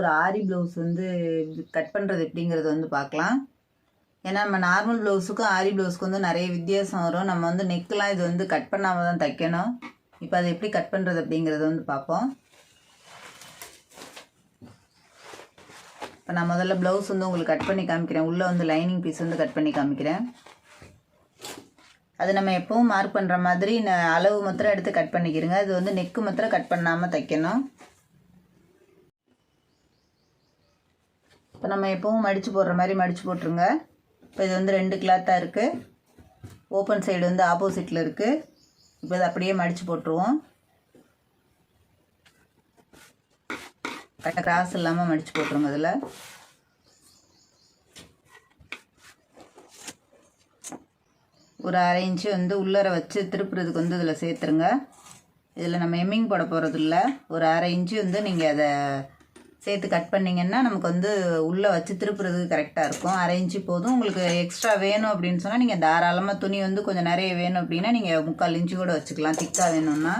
ஒரு ஆரி ப்ளவுஸ் வந்து கட் பண்ணுறது எப்படிங்கிறது வந்து பார்க்கலாம். ஏன்னா நம்ம நார்மல் ப்ளவுஸுக்கும் ஆரி ப்ளவுஸுக்கு வந்து நிறைய வித்தியாசம் வரும். நம்ம வந்து நெக்கெலாம் இது வந்து கட் பண்ணாமல் தான் தைக்கணும். இப்போ அதை எப்படி கட் பண்ணுறது அப்படிங்கிறத வந்து பார்ப்போம். இப்போ நான் முதல்ல ப்ளவுஸ் வந்து உங்களுக்கு கட் பண்ணி காமிக்கிறேன். உள்ளே வந்து லைனிங் பீஸ் வந்து கட் பண்ணி காமிக்கிறேன். அது நம்ம எப்பவும் மார்க் பண்ணுற மாதிரி அளவு மாத்திரம் எடுத்து கட் பண்ணிக்கிறேங்க. அது வந்து நெக்கு மாத்திரம் கட் பண்ணாமல் தைக்கணும். இப்போ நம்ம எப்பவும் மடித்து போடுற மாதிரி மடித்து போட்டுருங்க. இப்போ இது வந்து ரெண்டு கிளாத்தாக இருக்குது ஓப்பன் சைடு வந்து ஆப்போசிட்டில் இருக்குது இப்போ இதை அப்படியே மடித்து போட்டுருவோம். கரெக்டாக கிராஸ் இல்லாமல் மடித்து போட்டுருங்க அதில். ஒரு அரை இன்ச்சு வந்து உள்ளர வச்சு திருப்புறதுக்கு வந்து இதில் சேர்த்துருங்க. இதில் நம்ம எம்மிங் போட போகிறது இல்லை ஒரு அரை இன்ச்சு வந்து நீங்கள் அதை சேர்த்து கட் பண்ணிங்கன்னா நமக்கு வந்து உள்ளே வச்சு திருப்புறதுக்கு கரெக்டாக இருக்கும். அரை இன்ச்சு போதும். உங்களுக்கு எக்ஸ்ட்ரா வேணும் அப்படின்னு சொன்னால் நீங்கள் தாராளமாக துணி வந்து கொஞ்சம் நிறைய வேணும் அப்படின்னா நீங்கள் முக்கால் இன்ச்சு கூட வச்சுக்கலாம். திக்காக வேணும்னா.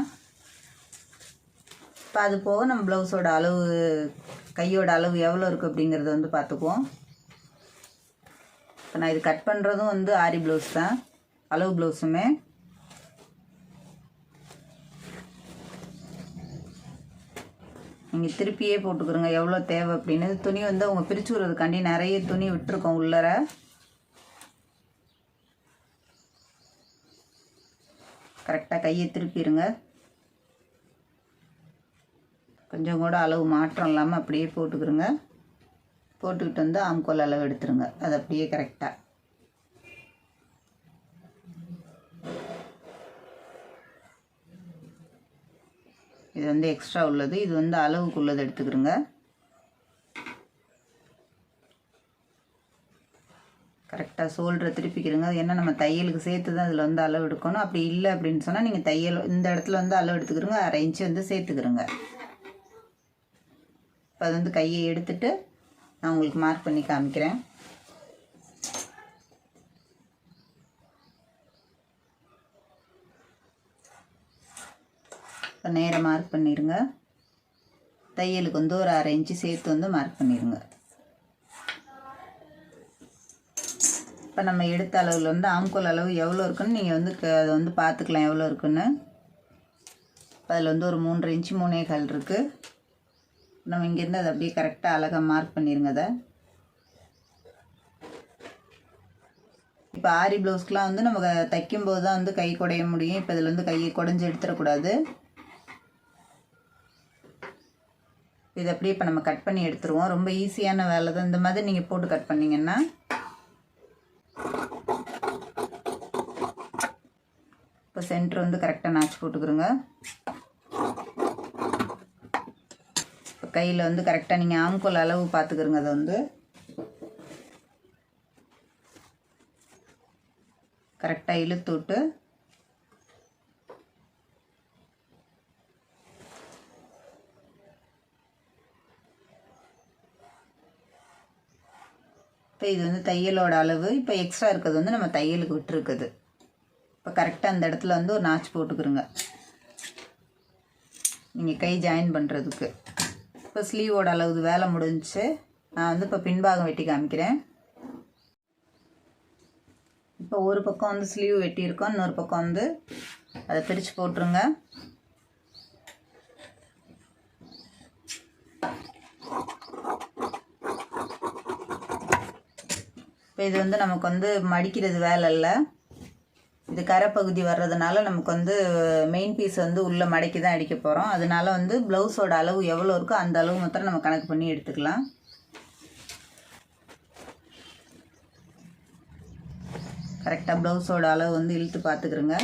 இப்போ அது போக நம்ம ப்ளவுஸோட அளவு கையோட அளவு எவ்வளோ இருக்குது அப்படிங்கிறத வந்து பார்த்துக்குவோம். இப்போ நான் இது கட் பண்ணுறதும் வந்து ஆரி ப்ளவுஸ் தான். அளவு ப்ளவுஸுமே நீங்கள் திருப்பியே போட்டுக்கிறோங்க எவ்வளோ தேவை அப்படின்னு. துணி வந்து அவங்க பிரித்து விடுறதுக்காண்டி நிறைய துணி விட்டுருக்கோம் உள்ளர. கரெக்டாக கையை திருப்பிடுங்க கொஞ்சம் கூட அளவு மாற்றம் இல்லாமல் அப்படியே போட்டுக்கிறோங்க. போட்டுக்கிட்டு வந்து ஆம்கோல் அளவு எடுத்துருங்க. அது அப்படியே கரெக்டாக இது வந்து எக்ஸ்ட்ரா உள்ளது. இது வந்து அளவுக்கு உள்ளது எடுத்துக்கிறோங்க கரெக்டாக சோல்டரை திருப்பிக்கிறோங்க. அது என்ன நம்ம தையலுக்கு சேர்த்து தான் இதில் வந்து அளவு எடுக்கணும். அப்படி இல்லை அப்படின்னு சொன்னால் நீங்கள் தையல் இந்த இடத்துல வந்து அளவு எடுத்துக்கிறோங்க. அரை இன்ச்சு வந்து சேர்த்துக்கிறோங்க. இப்போ அது வந்து கையை எடுத்துட்டு நான் உங்களுக்கு மார்க் பண்ணி காமிக்கிறேன். இப்போ நேராக மார்க் பண்ணிடுங்க தையலுக்கு வந்து ஒரு அரை இன்ச்சு சேர்த்து வந்து மார்க் பண்ணிடுங்க இப்போ நம்ம எடுத்த அளவில் வந்து ஆம்கோல் அளவு எவ்வளோ இருக்குன்னு நீங்கள் வந்து க- அதை வந்து பார்த்துக்கலாம் எவ்வளோ இருக்குன்னு. அதில் வந்து ஒரு மூன்றரை இன்ச்சு மூணே கால் இருக்குது நம்ம இங்கேருந்து அதை அப்படியே கரெக்டாக அழகாக மார்க் பண்ணிடுங்க அதை. இப்போ ஆரி ப்ளவுஸ்க்குலாம் வந்து நம்ம தைக்கும்போது தான் வந்து கை குடைய முடியும். இப்போ இதில் வந்து கையை குடஞ்சி எடுத்துடக்கூடாது. இது அப்படியே இப்போ நம்ம கட் பண்ணி எடுத்துருவோம். ரொம்ப ஈஸியான வேலை தான். இந்த மாதிரி நீங்கள் போட்டு கட் பண்ணிங்கன்னா. இப்போ சென்டர் வந்து கரெக்டாக நாச்சு போட்டுக்கிறோங்க இப்போ கையில் வந்து கரெக்டாக நீங்கள் ஆம்கோல் அளவு பார்த்துக்கிறோங்க அதை வந்து. கரெக்டாக இழுத்து விட்டு இது வந்து தையலோட அளவு. இப்போ எக்ஸ்ட்ரா இருக்கிறது வந்து நம்ம தையலுக்கு விட்டுருக்குது. இப்போ கரெக்டாக அந்த இடத்துல வந்து ஒரு நாச்சு போட்டுக்கிறோங்க நீங்கள் கை ஜாயின் பண்ணுறதுக்கு இப்போ ஸ்லீவோட அளவு வேலை முடிஞ்சு நான் வந்து இப்போ பின்பாகம் வெட்டி காமிக்கிறேன். இப்போ ஒரு பக்கம் வந்து ஸ்லீவ் வெட்டியிருக்கோம் இன்னொரு பக்கம் வந்து அதை பிரித்து போட்டுருங்க. இப்போ இது வந்து நமக்கு வந்து மடிக்கிறது வேலை இல்லை. இது கரைப்பகுதி வர்றதுனால நமக்கு வந்து மெயின் பீஸ் வந்து உள்ளே மடக்கி தான் அடிக்க போகிறோம் அதனால வந்து ப்ளவுஸோட அளவு எவ்வளோ இருக்கோ அந்த அளவு மாத்திரம் நம்ம கணக்கு பண்ணி எடுத்துக்கலாம். கரெக்டாக ப்ளவுஸோட அளவு வந்து இழுத்து பார்த்துக்கிறோங்க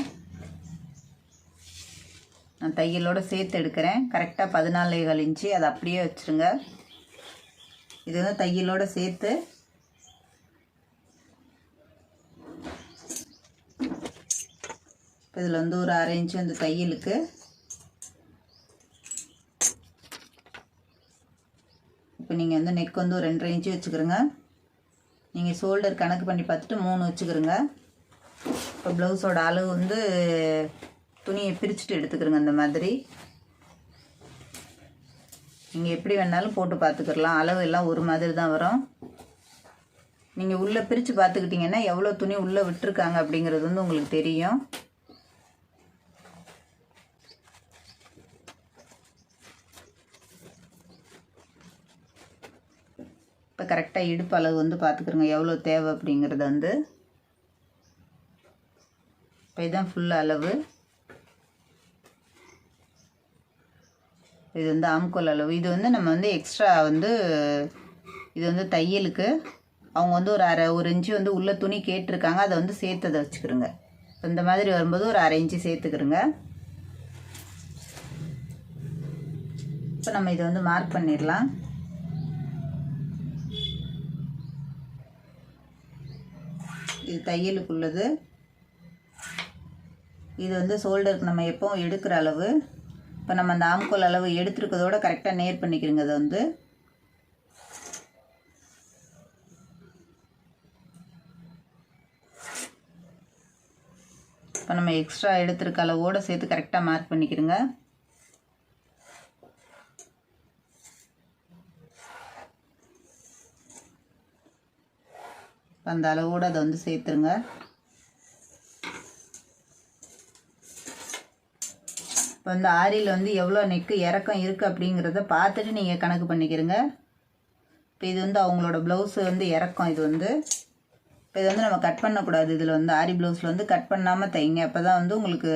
நான் தையலோடு சேர்த்து எடுக்கிறேன். கரெக்டாக பதினாலேகால் இன்ச்சு அதை அப்படியே வச்சுருங்க. இது வந்து தையலோடு சேர்த்து இப்போ இதில் வந்து ஒரு அரை இன்ச்சு அந்த தையலுக்கு இப்போ நீங்கள் வந்து நெக் வந்து ஒரு ரெண்டரை இன்ச்சு வச்சுக்கிறோங்க. நீங்கள் ஷோல்டர் கணக்கு பண்ணி பார்த்துட்டு மூணு வச்சுக்கிறோங்க. இப்போ ப்ளவுஸோட அளவு வந்து துணியை பிரிச்சுட்டு எடுத்துக்கிறோங்க இந்த மாதிரி. நீங்கள் எப்படி வேணாலும் போட்டு பார்த்துக்கிடலாம் அளவு எல்லாம் ஒரு மாதிரி தான் வரும். நீங்கள் உள்ளே பிரித்து பார்த்துக்கிட்டிங்கன்னா எவ்வளோ துணி உள்ளே விட்டுருக்காங்க அப்படிங்கிறது வந்து உங்களுக்கு தெரியும். கரெக்டாக இடுப்பு அளவு வந்து பார்த்துக்குறோங்க எவ்வளோ தேவை அப்படிங்கிறத வந்து இப்போ இதுதான் ஃபுல் அளவு. இது வந்து ஆம்கோல் அளவு. இது வந்து நம்ம வந்து எக்ஸ்ட்ரா வந்து இது வந்து தையலுக்கு அவங்க வந்து ஒரு அரை ஒரு இன்ச்சு வந்து உள்ளே துணி கேட்டிருக்காங்க. அதை வந்து சேர்த்ததை வச்சுக்கிறோங்க. இப்போ இந்த மாதிரி வரும்போது ஒரு அரை இன்ச்சு சேர்த்துக்கிறோங்க. இப்போ நம்ம இதை வந்து மார்க் பண்ணிடலாம். இது தையலுக்குள்ளது. இது வந்து ஷோல்டருக்கு நம்ம எப்போவும் எடுக்கிற அளவு. இப்போ நம்ம அந்த ஆம்கோல் அளவு எடுத்துருக்கதோட கரெக்டாக நேர் பண்ணிக்கிறோங்க அதை வந்து. இப்போ நம்ம எக்ஸ்ட்ரா எடுத்துருக்க அளவோடு சேர்த்து கரெக்டாக மார்க் பண்ணிக்கிறோங்க. அந்த அளவோடு அதை வந்து சேர்த்துருங்க. இப்போ வந்து ஆரியில் வந்து எவ்வளோ நெக்கு இறக்கம் இருக்குது அப்படிங்கிறத பார்த்துட்டு நீங்கள் கணக்கு பண்ணிக்கிறங்க. இப்போ இது வந்து அவங்களோட ப்ளவுஸு வந்து இறக்கம் இது வந்து. இப்போ இது வந்து நம்ம கட் பண்ணக்கூடாது. இதில் வந்து ஆரி ப்ளவுஸில் வந்து கட் பண்ணாமல் தைங்க. அப்போ தான் வந்து உங்களுக்கு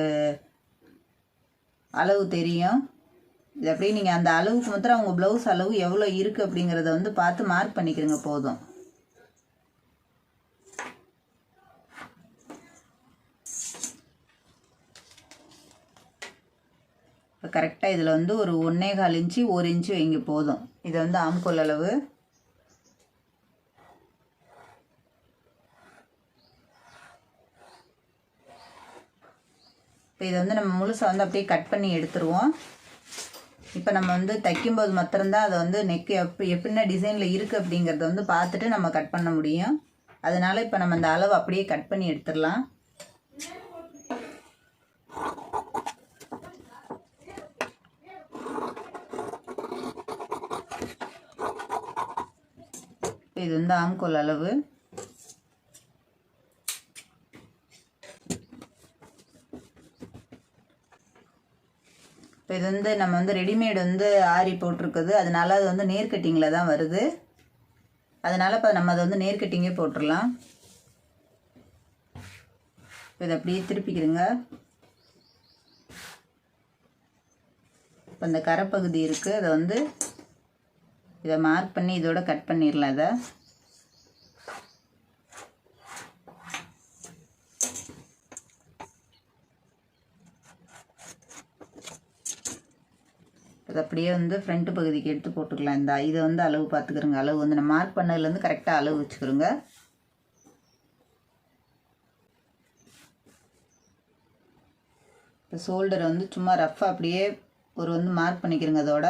அளவு தெரியும். இது அப்படியே நீங்கள் அந்த அளவுக்கு மாத்திரம் அவங்க ப்ளவுஸ் அளவு எவ்வளோ இருக்குது அப்படிங்கிறத வந்து பார்த்து மார்க் பண்ணிக்கிறங்க போதும். இப்போ கரெக்டாக இதில் வந்து ஒரு ஒன்றே கால் இன்ச்சு ஒரு இன்ச்சு வைங்க போதும். இதை வந்து ஆம்கோல் அளவு. இப்போ இதை வந்து நம்ம முழுசாக வந்து அப்படியே கட் பண்ணி எடுத்துருவோம். இப்போ நம்ம வந்து தைக்கும்போது மாத்திரம்தான் அதை வந்து நெக்கு எப் எப்படின்னா டிசைனில் இருக்குது அப்படிங்கிறத வந்து பார்த்துட்டு நம்ம கட் பண்ண முடியும். அதனால் இப்போ நம்ம அந்த அளவு அப்படியே கட் பண்ணி எடுத்துடலாம். இது வந்து ஆம்கோல் அளவு. இப்போ இது வந்து நம்ம வந்து ரெடிமேடு வந்து ஆரி போட்டிருக்குது. அதனால அது வந்து நேர் கட்டிங்கில் தான் வருது. அதனால் இப்போ நம்ம அதை வந்து நேர் கட்டிங்கே போட்டுடலாம் இப்போ இதை அப்படியே திருப்பிக்கிறங்க இப்போ இந்த கரைப்பகுதி இருக்குது அதை வந்து இதை மார்க் பண்ணி இதோட கட் பண்ணிடலாம் இதை. அது அப்படியே வந்து ஃப்ரண்ட் பகுதிக்கு எடுத்து போட்டுக்கலாம். இந்த இதை வந்து அளவு பார்த்துக்கிறோங்க. அளவு வந்து நம்ம மார்க் பண்ணதுலேருந்து கரெக்டாக அளவு வச்சுக்கிறோங்க. இப்போ ஷோல்டரை வந்து சும்மா ரஃப்பாக அப்படியே ஒரு வந்து மார்க் பண்ணிக்கிறோங்க அதோட.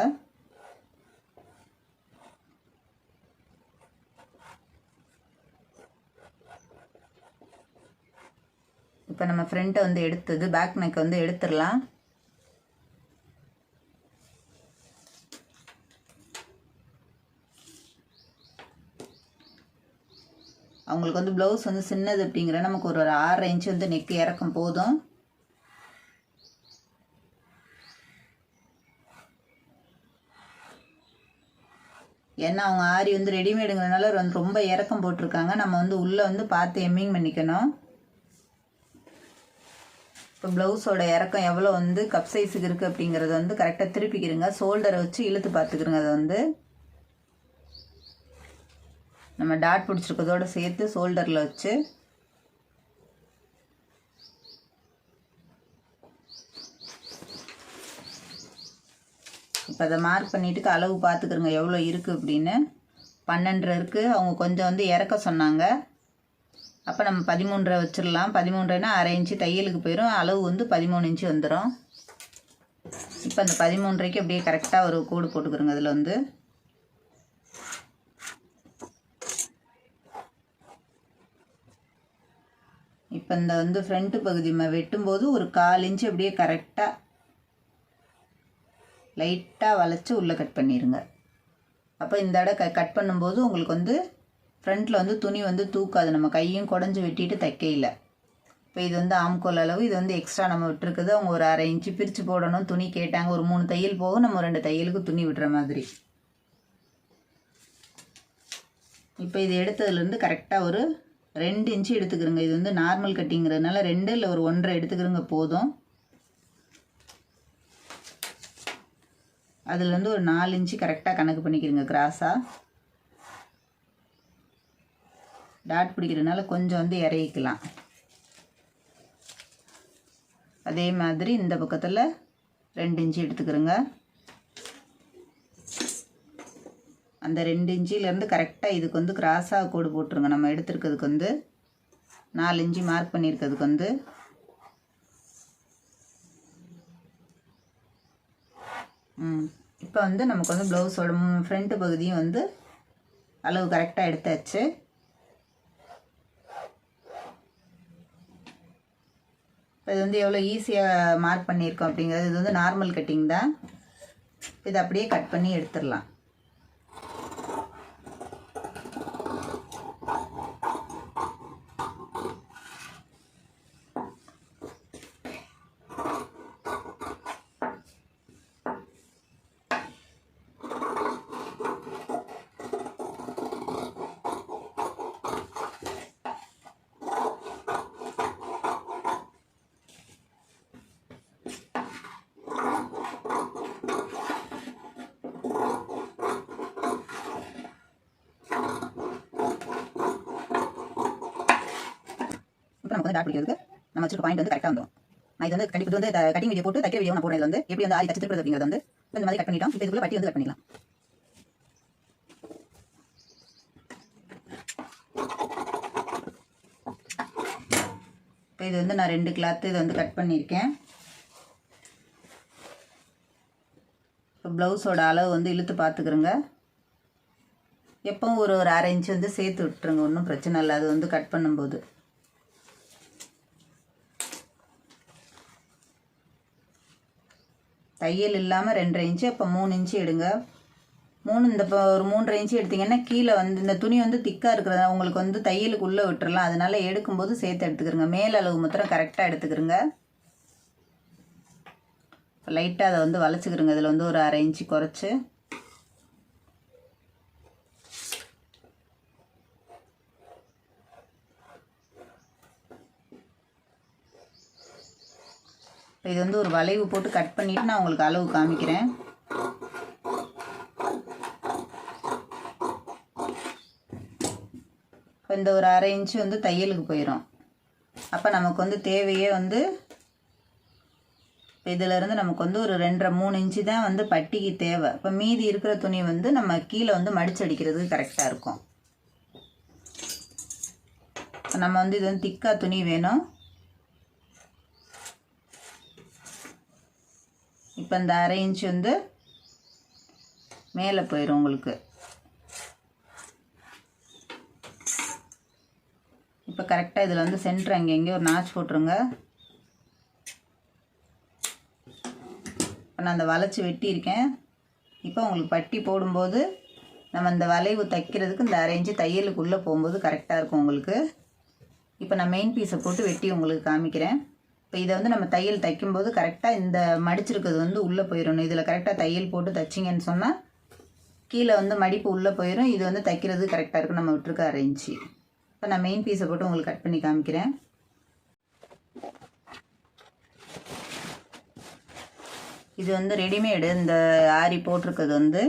இப்போ நம்ம ஃப்ரண்ட்டை வந்து எடுத்தது பேக் நெக் வந்து எடுத்துடலாம். அவங்களுக்கு வந்து ப்ளவுஸ் வந்து சின்னது அப்படிங்கிற நமக்கு ஒரு ஒரு ஆறரை இன்ச்சு வந்து நெக்கு இறக்கும் போதும். ஏன்னா அவங்க ஆரி வந்து ரெடிமேடுங்கிறனால வந்து ரொம்ப இறக்கம் போட்டிருக்காங்க. நம்ம வந்து உள்ளே வந்து பார்த்து எம்மிங் பண்ணிக்கணும். இப்போ ப்ளவுஸோட இறக்கம் எவ்வளோ வந்து கப் சைஸுக்கு இருக்குது அப்படிங்கிறத வந்து கரெக்டாக திருப்பிக்கிறங்க ஷோல்டரை வச்சு இழுத்து பார்த்துக்கிறோங்க அதை வந்து நம்ம டாட் பிடிச்சிருக்கதோட சேர்த்து ஷோல்டரில் வச்சு இப்போ அதை மார்க் பண்ணிவிட்டு அளவு பார்த்துக்கிறோங்க எவ்வளோ இருக்குது அப்படின்னு. பன்னெண்டு இருக்குது அவங்க கொஞ்சம் வந்து இறக்க சொன்னாங்க. அப்போ நம்ம பதிமூன்றரை வச்சிடலாம் பதிமூன்றரைனா அரை இன்ச்சு தையலுக்கு போயிடும் அளவு வந்து பதிமூணு இன்ச்சு வந்துடும் இப்போ அந்த பதிமூன்றைக்கு அப்படியே கரெக்டாக ஒரு கோடு போட்டுக்கிறோங்க அதில் வந்து. இப்போ இந்த வந்து ஃப்ரண்ட்டு பகுதி ம வெட்டும்போது ஒரு கால் இன்ச்சு அப்படியே கரெக்டாக லைட்டாக வளைச்சி உள்ளே கட் பண்ணிடுங்க அப்போ இந்த இடம் க கட் பண்ணும்போது உங்களுக்கு வந்து ஃப்ரண்ட்டில் வந்து துணி வந்து தூக்காது. நம்ம கையும் குடஞ்சி வெட்டிட்டு தைக்கையில். இப்போ இது வந்து ஆம்கோல் அளவு. இது வந்து எக்ஸ்ட்ரா நம்ம விட்டுருக்குது. அவங்க ஒரு அரை இன்ச்சு பிரித்து போடணும். துணி கேட்டாங்க. ஒரு மூணு தையல் போகும். நம்ம ரெண்டு தையலுக்கு துணி விடுற மாதிரி. இப்போ இது எடுத்ததுலேருந்து கரெக்டாக ஒரு ரெண்டு இன்ச்சு எடுத்துக்கிறோங்க. இது வந்து நார்மல் கட்டிங்கிறதுனால ரெண்டு இல்லை ஒரு ஒன்றரை எடுத்துக்கிறோங்க போதும். அதுலேருந்து ஒரு நாலு இன்ச்சு கரெக்டாக கணக்கு பண்ணிக்கிறோங்க கிராஸாக டாட் பிடிக்கிறதுனால கொஞ்சம் வந்து இறக்கிக்கலாம். அதே மாதிரி இந்த பக்கத்தில் ரெண்டு இன்ச்சு எடுத்துக்கிறோங்க. அந்த ரெண்டு இன்ச்சிலேருந்து கரெக்டாக இதுக்கு வந்து கிராஸாக கோடு போட்டுருங்க. நம்ம எடுத்துருக்கிறதுக்கு வந்து நாலு இன்ச்சு மார்க் பண்ணியிருக்கிறதுக்கு வந்து. ம். இப்போ வந்து நமக்கு வந்து ப்ளவுஸோட ஃப்ரண்ட்டு பகுதியும் வந்து அளவு கரெக்டாக எடுத்தாச்சு. இது வந்து எவ்வளோ ஈஸியாக மார்க் பண்ணியிருக்கோம் அப்படிங்கிறது. இது வந்து நார்மல் கட்டிங் தான். இதை அப்படியே கட் பண்ணி எடுத்துடலாம் இப்போ நமக்கு வந்து டாட் பிடிக்கிறதுக்கு நம்ம வச்சிருக்க பாயிண்ட் வந்து கரெக்டாக வந்துடும் நான் இது வந்து கண்டிப்பாக வந்து கட்டிங் வீடியோ போட்டு தைக்கிற வீடியோ நான் போடுறது வந்து எப்படி வந்து ஆதி தச்சு திருப்பது அப்படிங்கிறது வந்து இந்த மாதிரி கட் பண்ணிட்டோம். இப்போ இதுக்குள்ள பட்டி வந்து கட் பண்ணிக்கலாம் இப்போ இது வந்து நான் ரெண்டு கிளாத்து இதை வந்து கட் பண்ணியிருக்கேன். இப்போ ப்ளவுஸோட அளவு வந்து இழுத்து பார்த்துக்கிறோங்க. எப்பவும் ஒரு ஒரு அரை இன்ச்சு வந்து சேர்த்து விட்டுருங்க. ஒன்றும் பிரச்சனை இல்லை. அது வந்து கட் பண்ணும்போது. தையல் இல்லாமல் ரெண்டரை இன்ச்சு அப்போ மூணு இன்ச்சு எடுங்க. மூணு இந்த இப்போ ஒரு மூன்றரை இன்ச்சு எடுத்தீங்கன்னா கீழே வந்து இந்த துணி வந்து திக்காக இருக்கிறதா உங்களுக்கு வந்து தையலுக்கு உள்ளே விட்டுறலாம். அதனால் எடுக்கும்போது சேர்த்து எடுத்துக்கிறங்க. மேல் அளவு மாத்திரம் கரெக்டாக எடுத்துக்கிறங்க. லைட்டாக அதை வந்து வளைச்சிக்கிறங்க. இதில் வந்து ஒரு அரை இன்ச்சு குறைச்சி. இப்போ இது வந்து ஒரு வளைவு போட்டு கட் பண்ணிவிட்டு நான் உங்களுக்கு அளவு காமிக்கிறேன். இப்போ இந்த ஒரு அரை இன்ச்சு வந்து தையலுக்கு போயிடும் அப்போ நமக்கு வந்து தேவையே வந்து இதிலேருந்து நமக்கு வந்து ஒரு ரெண்டரை மூணு இன்ச்சு தான் வந்து பட்டிக்கு தேவை. இப்போ மீதி இருக்கிற துணி வந்து நம்ம கீழே வந்து மடிச்சடிக்கிறதுக்கு கரெக்டாக இருக்கும். நம்ம வந்து இது வந்து திக்காக துணி வேணும். இப்போ இந்த அரை இன்ச் வந்து மேலே போயிடும் உங்களுக்கு. இப்போ கரெக்டாக இதில் வந்து சென்ட்ரு அங்கே எங்கேயோ ஒரு நாச் போட்டுருங்க. இப்போ நான் அந்த வளைச்சி வெட்டியிருக்கேன். இப்போ உங்களுக்கு பட்டி போடும்போது நம்ம இந்த வளைவு தைக்கிறதுக்கு இந்த அரைஞ்சு தையலுக்குள்ளே போகும்போது கரெக்டாக இருக்கும் உங்களுக்கு. இப்போ நான் மெயின் பீஸை போட்டு வெட்டி உங்களுக்கு காமிக்கிறேன். இப்போ இதை வந்து நம்ம தையல் தைக்கும்போது கரெக்டாக இந்த மடிச்சிருக்கிறது வந்து உள்ளே போயிடணும் இதில் கரெக்டாக தையல் போட்டு தைச்சிங்கன்னு சொன்னால் கீழே வந்து மடிப்பு உள்ளே போயிடும் இது வந்து தைக்கிறது கரெக்டாக இருக்கும். நம்ம விட்டுருக்க அரேஞ்சு இப்போ நான் மெயின் பீஸை போட்டு உங்களுக்கு கட் பண்ணி காமிக்கிறேன். இது வந்து ரெடிமேடு இந்த ஆரி போட்டிருக்கிறது வந்து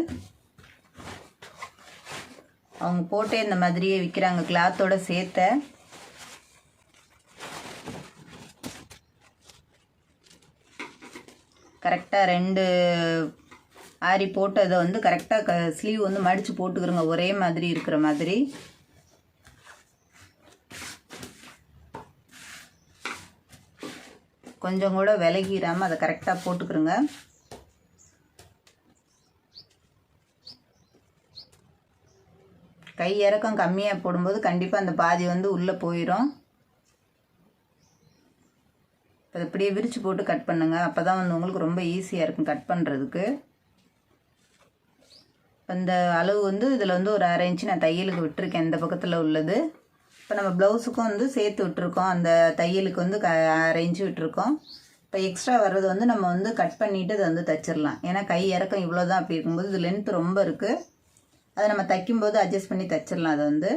அவங்க போட்டே இந்த மாதிரியே விற்கிறாங்க கிளாத்தோட சேர்த்த கரெக்டாக ரெண்டு ஆரி போட்டு அதை வந்து கரெக்டாக க ஸ்லீவ் வந்து மடித்து போட்டுக்கிறோங்க. ஒரே மாதிரி இருக்கிற மாதிரி. கொஞ்சம் கூட விலகிடாமல் அதை கரெக்டாக போட்டுக்கிறோங்க. கை இறக்கம் கம்மியாக போடும்போது கண்டிப்பாக அந்த பாதி வந்து உள்ளே போயிடும் இப்போ இப்படியே விரித்து போட்டு கட் பண்ணுங்கள் அப்போ தான் வந்து உங்களுக்கு ரொம்ப ஈஸியாக இருக்கும் கட் பண்ணுறதுக்கு இப்போ இந்த அளவு வந்து இதில் வந்து ஒரு அரை இன்ச்சு நான் தையலுக்கு விட்டுருக்கேன். இந்த பக்கத்தில் உள்ளது. இப்போ நம்ம ப்ளவுஸுக்கும் வந்து சேர்த்து விட்டுருக்கோம். அந்த தையலுக்கு வந்து க அரை இன்ச்சு விட்டுருக்கோம். இப்போ எக்ஸ்ட்ரா வர்றது வந்து நம்ம வந்து கட் பண்ணிவிட்டு அதை வந்து தைச்சிடலாம். ஏன்னா கை இறக்கம் இவ்வளோ தான் அப்படி இருக்கும்போது இது லென்த் ரொம்ப இருக்குது அதை நம்ம தைக்கும்போது அட்ஜஸ்ட் பண்ணி தைச்சிடலாம் அதை வந்து.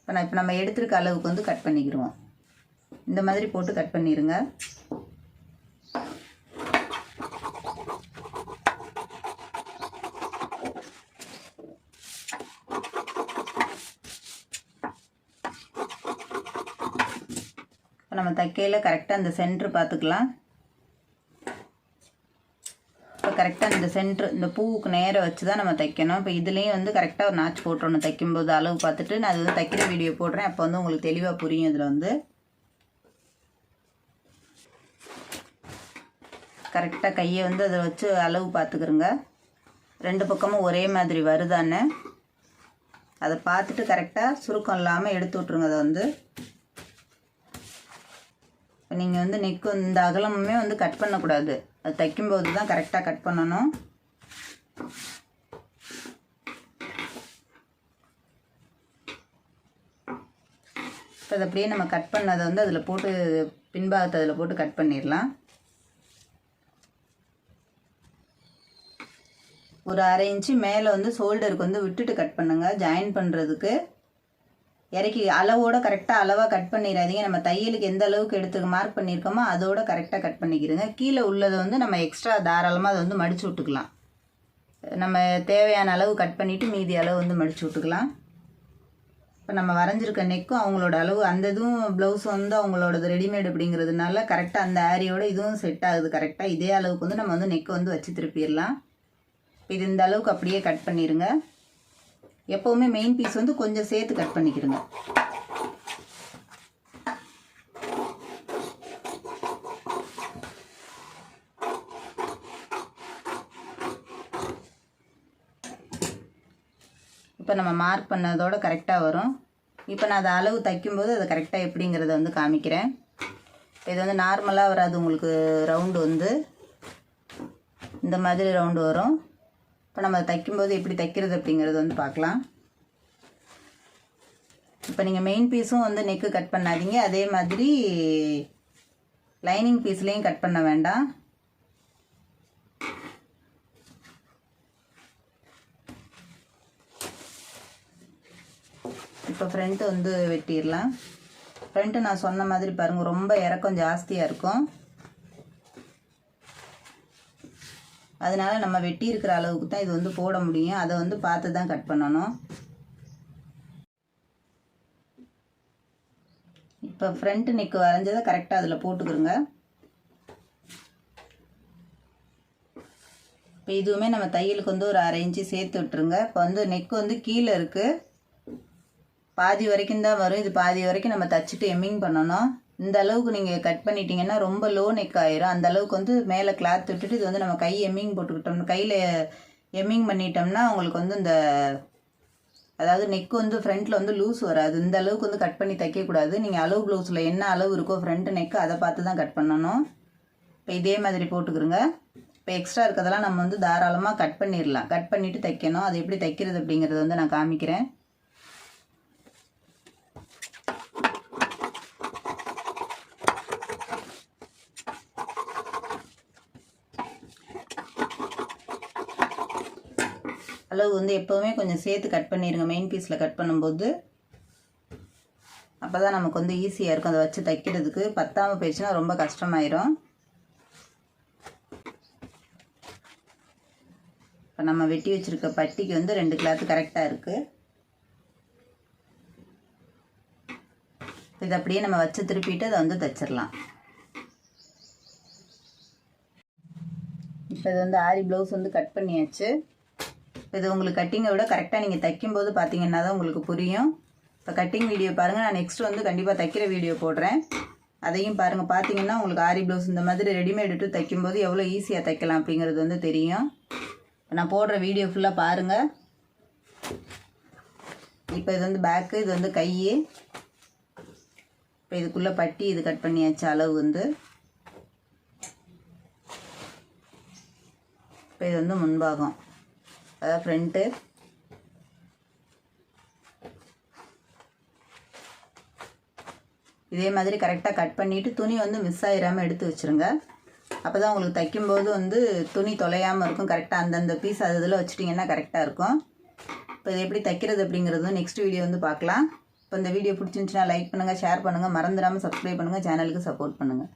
இப்போ நான் இப்போ நம்ம எடுத்துருக்க அளவுக்கு வந்து கட் பண்ணிக்கிடுவோம். இந்த மாதிரி போட்டு கட் பண்ணிடுங்க இப்போ நம்ம தைக்கையில் கரெக்டாக அந்த சென்ட்ரு பார்த்துக்கலாம் இப்போ கரெக்டாக இந்த சென்ட்ரு இந்த பூவுக்கு நேராக வச்சு தான் நம்ம தைக்கணும். இப்போ இதுலேயும் வந்து கரெக்டாக ஒரு நாச்சு போட்டுறணும் தைக்கும்போது. அளவு பார்த்துட்டு நான் அது வந்து தைக்கிற வீடியோ போடுறேன். அப்போ வந்து உங்களுக்கு தெளிவாக புரியும் இதில் வந்து. கரெக்டாக கையை வந்து அதை வச்சு அளவு பார்த்துக்கிறோங்க. ரெண்டு பக்கமும் ஒரே மாதிரி வருதான்னு அதை பார்த்துட்டு கரெக்டாக சுருக்கம் இல்லாமல் எடுத்து விட்ருங்க அதை வந்து. இப்போ நீங்கள் வந்து நெக்கு இந்த அகலமுமே வந்து கட் பண்ணக்கூடாது. அது தைக்கும்போது தான் கரெக்டாக கட் பண்ணணும். இப்போ அதை அப்படியே நம்ம கட் பண்ணதை வந்து அதில் போட்டு பின்பாகத்தை அதில் போட்டு கட் பண்ணிடலாம். ஒரு அரை இன்ச்சு மேலே வந்து ஷோல்டருக்கு வந்து விட்டுட்டு கட் பண்ணுங்க ஜாயின் பண்ணுறதுக்கு இறக்கி அளவோட கரெக்டாக அளவாக கட் பண்ணிடாதீங்க. நம்ம தையலுக்கு எந்த அளவுக்கு எடுத்து மார்க் பண்ணியிருக்கோமோ அதோட கரெக்டாக கட் பண்ணிக்கிறதுங்க கீழே உள்ளதை வந்து நம்ம எக்ஸ்ட்ரா தாராளமாக அதை வந்து மடித்து விட்டுக்கலாம். நம்ம தேவையான அளவு கட் பண்ணிவிட்டு மீதி அளவு வந்து மடித்து விட்டுக்கலாம். இப்போ நம்ம வரைஞ்சிருக்க நெக்கும் அவங்களோட அளவு அந்த இதுவும் ப்ளவுஸ் வந்து அவங்களோடது ரெடிமேட் அப்படிங்கிறதுனால கரெக்டாக அந்த ஆரியோட இதுவும் செட் ஆகுது. கரெக்டாக இதே அளவுக்கு வந்து நம்ம வந்து நெக்கை வந்து வச்சு திருப்பிடலாம். இது இந்த அளவுக்கு அப்படியே கட் பண்ணிடுங்க எப்போவுமே மெயின் பீஸ் வந்து கொஞ்சம் சேர்த்து கட் பண்ணிக்கிடுங்க. இப்போ நம்ம மார்க் பண்ணதோட கரெக்டாக வரும். இப்போ நான் அதை அளவு தைக்கும்போது அது கரெக்டாக எப்படிங்கிறத வந்து காமிக்கிறேன். இது வந்து நார்மலாக வராது உங்களுக்கு ரவுண்டு வந்து. இந்த மாதிரி ரவுண்டு வரும். இப்போ நம்ம தைக்கும்போது எப்படி தைக்கிறது அப்படிங்கிறது வந்து பார்க்கலாம். இப்போ நீங்கள் மெயின் பீஸும் வந்து நெக்கு கட் பண்ணாதீங்க. அதே மாதிரி லைனிங் பீஸ்லேயும் கட் பண்ண வேண்டாம். இப்போ ஃப்ரண்ட்டு வந்து வெட்டிடலாம். ஃப்ரண்ட்டு நான் சொன்ன மாதிரி பாருங்கள் ரொம்ப இறக்கம் ஜாஸ்தியாக இருக்கும். அதனால நம்ம வெட்டி இருக்கிற அளவுக்கு தான் இது வந்து போட முடியும். அதை வந்து பார்த்து தான் கட் பண்ணணும். இப்போ ஃப்ரண்ட் நெக் வரைஞ்சதை கரெக்டாக அதில் போட்டுக்கிறோங்க இப்போ இதுவுமே நம்ம தையலுக்கு வந்து ஒரு அரை இன்ச்சு சேர்த்து விட்டுருங்க. இப்போ வந்து நெக் வந்து கீழே இருக்குது பாதி வரைக்கும் தான் வரும். இது பாதி வரைக்கும் நம்ம தச்சுட்டு எம்மிங் பண்ணணும். இந்த அளவுக்கு நீங்கள் கட் பண்ணிட்டீங்கன்னா ரொம்ப லோ நெக் ஆயிரும். அந்த அளவுக்கு வந்து மேலே கிளாத் விட்டுட்டு இது வந்து நம்ம கை எம்மிங் போட்டுக்கிட்டோம். கையில் எம்மிங் பண்ணிட்டோம்னா உங்களுக்கு வந்து இந்த அதாவது நெக் வந்து ஃப்ரண்ட்டில் வந்து லூஸ் வராது. இந்த அளவுக்கு வந்து கட் பண்ணி தைக்கக்கூடாது நீங்கள் அளவு ப்ளவுஸில் என்ன அளவு இருக்கோ ஃப்ரண்ட் நெக்கு அதை பார்த்து தான் கட் பண்ணணும். இப்போ இதே மாதிரி போட்டுக்கிறோங்க இப்போ எக்ஸ்ட்ரா இருக்கிறதெல்லாம் நம்ம வந்து தாராளமாக கட் பண்ணிடலாம் கட் பண்ணிவிட்டு தைக்கணும். அது எப்படி தைக்கிறது அப்படிங்கிறத வந்து நான் காமிக்கிறேன். அளவு வந்து எப்போவுமே கொஞ்சம் சேர்த்து கட் பண்ணிடுங்க மெயின் பீஸில் கட் பண்ணும்போது அப்போ தான் நமக்கு வந்து ஈஸியாக இருக்கும். அதை வச்சு தைக்கிறதுக்கு பத்தாமல் போயிடுச்சுன்னா ரொம்ப கஷ்டமாயிரும். இப்போ நம்ம வெட்டி வச்சுருக்க பட்டிக்கு வந்து ரெண்டு கிளாத்து கரெக்டாக இருக்குது இதை அப்படியே நம்ம வச்சு திருப்பிட்டு அதை வந்து தைச்சிடலாம். இப்போ இது வந்து ஆரி ப்ளவுஸ் வந்து கட் பண்ணியாச்சு. இது உங்களுக்கு கட்டிங்கை விட கரெக்டாக நீங்கள் தைக்கும்போது பார்த்தீங்கன்னா தான் உங்களுக்கு புரியும். இப்போ கட்டிங் வீடியோ பாருங்கள் நான் நெக்ஸ்ட் வந்து கண்டிப்பாக தைக்கிற வீடியோ போடுறேன். அதையும் பாருங்கள் பார்த்தீங்கன்னா உங்களுக்கு ஆரி ப்ளவுஸ் இந்த மாதிரி ரெடிமேட் இட்டு தைக்கும்போது எவ்வளோ ஈஸியாக தைக்கலாம் அப்படிங்கிறது வந்து தெரியும். நான் போடுற வீடியோ ஃபுல்லாக பாருங்கள் இப்போ இது வந்து பேக்கு இது வந்து கை. இப்போ இதுக்குள்ளே பட்டி இது கட் பண்ணியாச்சு அளவு வந்து. இப்போ இது வந்து முன்பாகம் அதாவது ஃப்ரண்ட்டு இதே மாதிரி கரெக்டாக கட் பண்ணிவிட்டு துணி வந்து மிஸ் ஆகிடாமல் எடுத்து வச்சுருங்க. அப்போ தான் உங்களுக்கு தைக்கும்போது வந்து துணி தொலையாமல் இருக்கும். கரெக்டாக அந்தந்த பீஸ் அது இதில் வச்சுட்டிங்கன்னா கரெக்டாக இருக்கும். இப்போ இதை எப்படி தைக்கிறது அப்படிங்கிறதும் நெக்ஸ்ட் வீடியோ வந்து பார்க்கலாம். இப்போ இந்த வீடியோ பிடிச்சிருந்துச்சுன்னா லைக் பண்ணுங்கள் ஷேர் பண்ணுங்கள் மறந்துடாமல் சப்ஸ்கிரைப் பண்ணுங்கள் சேனலுக்கு சப்போர்ட் பண்ணுங்கள்